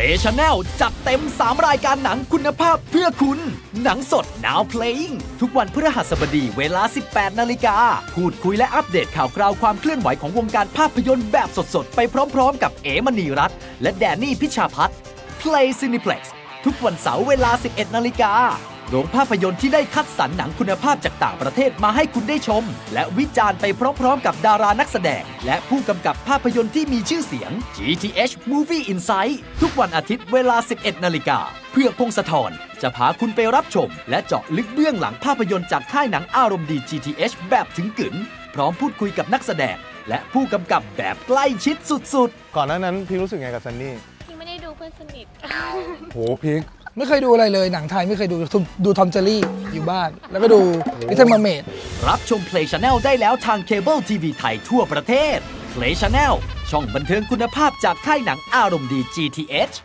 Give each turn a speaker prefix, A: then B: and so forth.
A: Play Channel จัดเต็ม 3 รายการหนังคุณภาพเพื่อคุณ หนังสด Now Playing ทุกวันพฤหัสบดีเวลา 18 นาฬิกา พูดคุยและอัปเดตข่าวคราวความเคลื่อนไหวของวงการภาพยนตร์แบบสดๆ ไปพร้อมๆ กับเอมณีรัตน์และแดนนี่พิชาพัฒน์ Play Cineplex ทุกวันเสาร์เวลา 11 นาฬิกา โรงภาพยนตร์ที่ได้คัดสรรหนังคุณภาพจากต่างประเทศมาให้คุณได้ชม และวิจารณ์ไปพร้อมๆ กับดารานักแสดง และผู้กำกับภาพยนตร์ที่มีชื่อเสียง GTH Movie Insight ทุกวันอาทิตย์เวลา 11 นาฬิกาเพื่อพงศธรจะพาคุณไปรับชม และเจาะลึกเบื้องหลังภาพยนตร์จากค่ายหนังอารมณ์ดี GTH แบบถึงกึ๋นพร้อมพูดคุยกับนักแสดง และผู้กำกับแบบใกล้ชิดสุดๆ
B: ก่อนหน้านั้นพี่รู้สึกไงกับซันนี่
C: พี่ไม่ได้ดูเพื่อนสนิท
B: โหพีค
D: ไม่เคยดูอะไรเลยหนังไทยไม่เคยดูดูดูทอมเจอรี่อยู่บ้าน แล้วก็ดูลิตเติ้ลมาเมด
A: รับชม Play Channel ได้แล้วทางเคเบิลทีวีไทยทั่วประเทศ Play Channel ช่องบันเทิงคุณภาพจากค่ายหนังอารมณ์ดี GTH